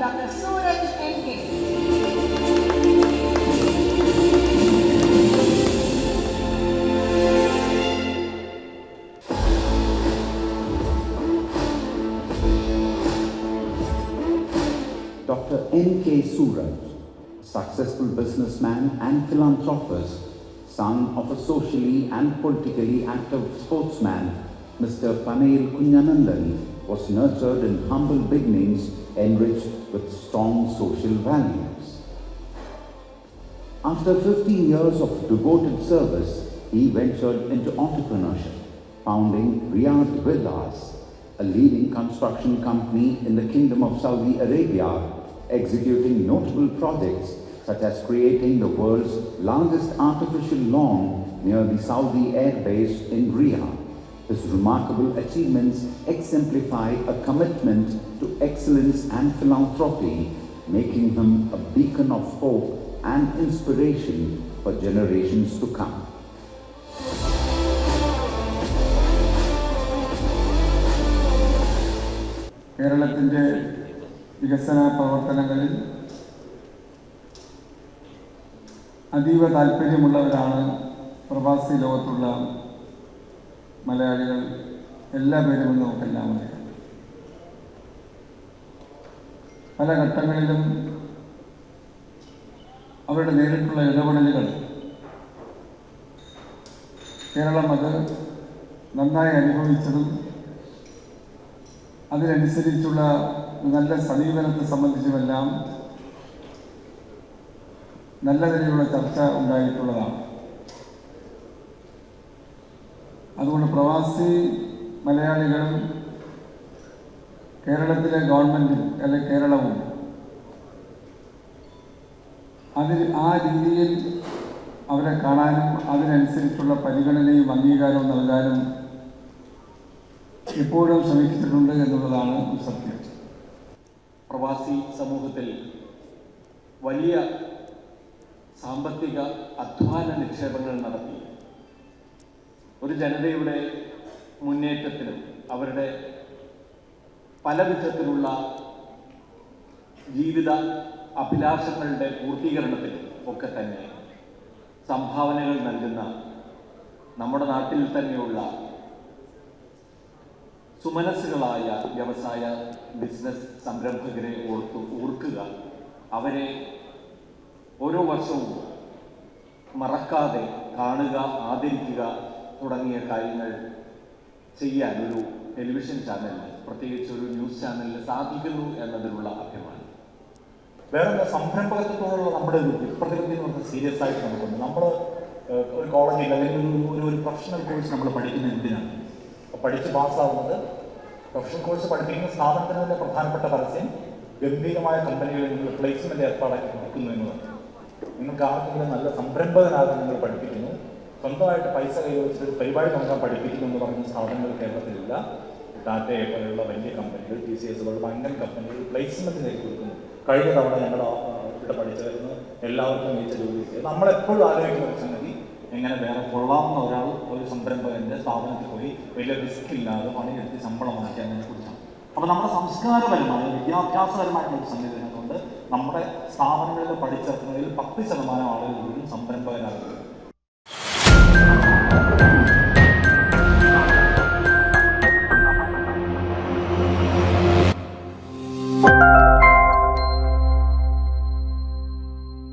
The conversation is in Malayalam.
Dr. Suraj N.K. Dr. N.K. Suraj, successful businessman and philanthropist, son of a socially and politically active sportsman, Mr. Panel Kunyanandan was nurtured in humble beginnings enriched with strong social values. After 15 years of devoted service, he ventured into entrepreneurship, founding Riyadh Villas, a leading construction company in the Kingdom of Saudi Arabia, executing notable projects such as creating the world's largest artificial lawn near the Saudi Air Base in Riyadh. His remarkable achievements exemplify a commitment to excellence and philanthropy, making him a beacon of hope and inspiration for generations to come. കേരളത്തിൻ്റെ വികസന പ്രവർത്തനങ്ങളിൽ അതീവ താല്പര്യമുള്ളവരാണ് പ്രവാസി ലോകത്തുള്ള മലയാളികൾ എല്ലാ പേരുമെന്ന് നമുക്കെല്ലാം അറിയാം പല ഘട്ടങ്ങളിലും അവരുടെ നേരിട്ടുള്ള ഇടപെടലുകൾ. കേരളം അത് നന്നായി അനുഭവിച്ചതും അതിനനുസരിച്ചുള്ള നല്ല സമീപനത്തെ സംബന്ധിച്ചുമെല്ലാം നല്ല നിലയിലുള്ള ചർച്ച ഉണ്ടായിട്ടുള്ളതാണ്. അതുകൊണ്ട് പ്രവാസി മലയാളികളും കേരളത്തിലെ ഗവൺമെന്റും അല്ലെങ്കിൽ കേരളവും അതിൽ ആ രീതിയിൽ അവരെ കാണാനും അതിനനുസരിച്ചുള്ള പരിഗണനയും അംഗീകാരവും നൽകാനും ഇപ്പോഴും ശ്രമിച്ചിട്ടുണ്ട് എന്നുള്ളതാണ് സത്യം. പ്രവാസി സമൂഹത്തിൽ വലിയ സാമ്പത്തിക അധ്വാന നിക്ഷേപങ്ങൾ നടത്തി. ഒരു ജനതയുടെ മുന്നേറ്റത്തിലും അവരുടെ പല വിധത്തിലുള്ള ജീവിത അഭിലാഷങ്ങളുടെ പൂർത്തീകരണത്തിനും ഒക്കെ തന്നെ സംഭാവനകൾ നൽകുന്ന നമ്മുടെ നാട്ടിൽ തന്നെയുള്ള സുമനസ്സുകളായ വ്യവസായ ബിസിനസ് സംരംഭകരെ ഓർത്ത് ഓർക്കുക. അവരെ ഓരോ വർഷവും മറക്കാതെ കാണുക ആദരിക്കുക തുടങ്ങിയ കാര്യങ്ങൾ ചെയ്യാൻ ഒരു ടെലിവിഷൻ ചാനലിന് പ്രത്യേകിച്ച് ഒരു ന്യൂസ് ചാനലിന് സാധിക്കുന്നു എന്നതിലുള്ള അഭ്യമാണ് വേറെ സംരംഭകത്വത്തോടുള്ള നമ്മുടെ ഒരു വിപ്രതിപത്തി എന്ന് പറഞ്ഞാൽ സീരിയസ് ആയിട്ട് നമുക്കുണ്ട്. നമ്മൾ ഒരു കോളേജിൽ അല്ലെങ്കിൽ ഒരു ഒരു പ്രൊഫഷണൽ കോഴ്സ് നമ്മൾ പഠിക്കുന്ന എന്തിനാണ്? അപ്പോൾ പഠിച്ച് പാസ്സാവുന്നത് പ്രൊഫഷണൽ കോഴ്സ് പഠിപ്പിക്കുന്ന സ്ഥാപനത്തിന് തന്നെ പ്രധാനപ്പെട്ട പരസ്യം ഗംഭീരമായ കമ്പനികളിൽ നിങ്ങൾ പ്ലേസ്മെന്റ് ഏർപ്പാടാക്കി കൊടുക്കുന്നു എന്നതാണ് നിങ്ങൾക്ക് ആർക്കെങ്കിലും നല്ല സംരംഭകനാകാൻ നിങ്ങൾ പഠിപ്പിക്കുന്നു സ്വന്തമായിട്ട് പൈസ കൈവച്ചിട്ട് പരിപാടി നടക്കാൻ പഠിപ്പിക്കുന്നു എന്ന് പറയുന്ന സ്ഥാപനങ്ങൾ കേരളത്തിലില്ല. ടാറ്റയെ പോലെയുള്ള വലിയ കമ്പനികൾ ടി സി എസ് പോലുള്ള വൻകൻ കമ്പനികൾ പ്ലേസ്മെന്റിലേക്ക് കൊടുക്കുന്നു. കഴിഞ്ഞ തവണ ഞങ്ങൾ ഇവിടെ പഠിച്ചായിരുന്നു. എല്ലാവർക്കും മികച്ച ജോലി നമ്മളെപ്പോഴും ആലോചിക്കുന്ന സംഗതി എങ്ങനെ വേറെ കൊള്ളാവുന്ന ഒരാൾ ഒരു സംരംഭകന്റെ സ്ഥാപനത്തിൽ പോയി വലിയ റിസ്ക് ഇല്ലാതെ പണിയെടുത്ത് ശമ്പളം വാങ്ങിക്കുന്നതിനെ കുറിച്ചാണ് അപ്പോൾ നമ്മുടെ സംസ്കാരപരമായ വിദ്യാഭ്യാസപരമായിട്ടുള്ള സംഗതി കൊണ്ട് നമ്മുടെ സ്ഥാപനങ്ങളിൽ പഠിച്ചിറക്കുന്നതിൽ പത്ത് ശതമാനം ആളുകൾ പോലും സംരംഭകരാകുന്നത്